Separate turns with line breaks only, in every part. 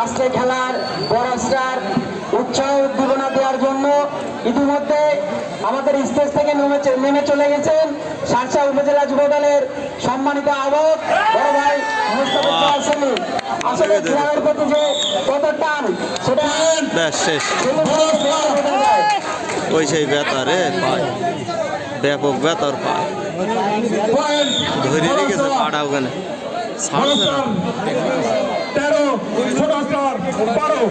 আজকে খেলার বড় স্টার উৎসাহ উদ্দীপনা দেওয়ার জন্য ইতিমধ্যে আমাদের স্টেজ থেকে নেমে নেমে চলে গেছেন সারসা উপজেলা যুব দলের সম্মানিত আহ্বক বড় ভাই মুস্তফা আসলে খেলার প্রতি যে কত টান সেটা
শেষ। ওই সেই বেতার রে পায়। ব্যাপক বেতার পায়। ধরে রেখেছে পাড়া ওখানে
তেরো ছোট স্তর বারো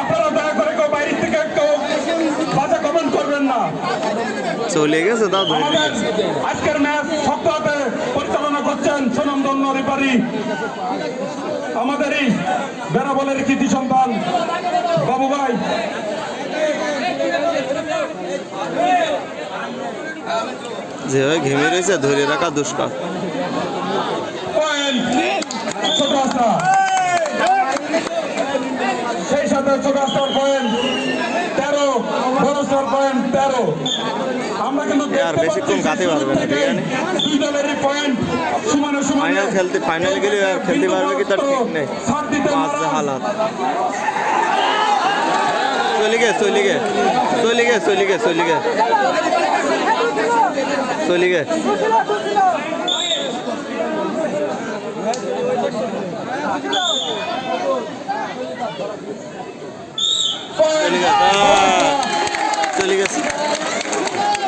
আপনারা দয়া করে কেউ বাইরের থেকে কেউ বাজে কমেন্ট করবেন না
চলে গেছে
আমাদের
রেখেছে
আজকের ম্যাচ শক্ত হাতে পরিচালনা করছেন সুনন্দন্য রেপারি আমাদেরই বেড়াবলের কৃতি সন্তান বাবু ভাই
যেভাবে ঘেমে রয়েছে ধরে রাখা দুষ্কার।
পয়েন্ট সেই সাথে ছোট পয়েন্ট তেরো পয়েন্ট তেরো। আমরা কিন্তু
আর বেশিক্ষণ গাতে পারবে না, বিরিয়ানি।
দুই দলেরই পয়েন্ট সমানে সমানে।
ফাইনাল খেলতে ফাইনালে গেলে আর খেলতে পারবে কি তার ঠিক নেই। পাঁচ হালাত। सोलिगे सोलिगे सोलिगे सोलिगे सोलिगे सोलिगे सोलिगे हाँ। सोलिगे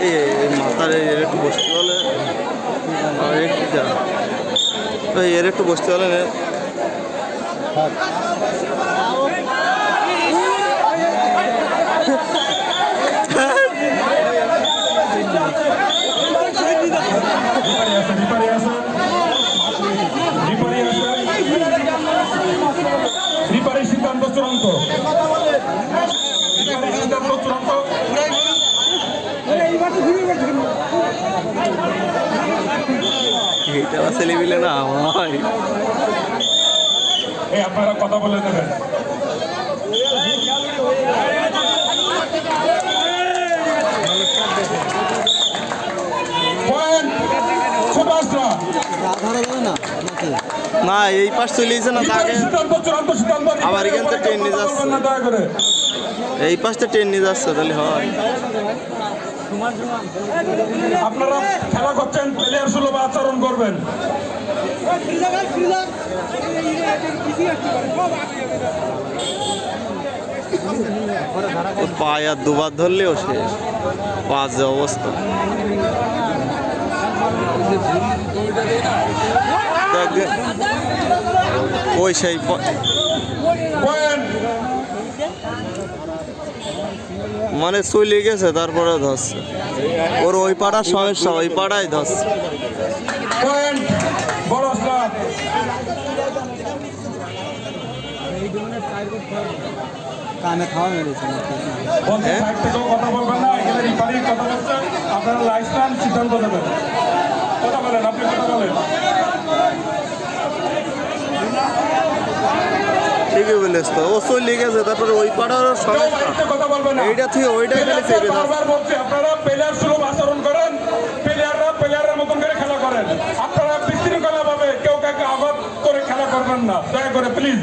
ये माता रे, ये तो बस वाले। और
एक जा ये रे तो बस वाले ने। চূড়ান্ত।
এটা ছেলে মিলে না
আপনারা কথা বলে দেবেন
না এই পাশ চলে না তাকে আবার এখান থেকে ট্রেন নিয়ে যাচ্ছে। এই পাশটা ট্রেন নিয়ে যাচ্ছে তাহলে হয়।
আপনারা খেলা করছেন প্লেয়ার সুলভ আচরণ করবেন।
পায়ে আর দুবার ধরলেও শেষ পাঁচ যে অবস্থা দেখ, ওই সেই মানে চলে গেছে তারপরে ধরছে। ওর ওই পাড়ার সমস্যা ওই পাড়ায় ধরছে।
পয়েন্ট বড় আস্ত্রা
কানে খাওয়া মেরেছে
বলছে
হ্যাঁ?
সাইড থেকেও কথা বলবেন না এখানে রিপারি কথা বলছে। আপনারা লাইসেন্স সিদ্ধান্ত দেবেন কথা বলেন আপনি কথা বলেন।
ঠিকই বলেছ তো ও চলে গেছে তারপরে ওই পাড়ার সমস্যা এইটা থেকে ওইটা খেলে চেপে
যাচ্ছে আপনারা প্লেয়ার সুলভ আচরণ করেন প্লেয়াররা প্লেয়ারের মতন করে খেলা করেন। আপনারা বিশৃঙ্খলাভাবে কেউ কাউকে আঘাত করে খেলা করবেন না। দয়া করে প্লিজ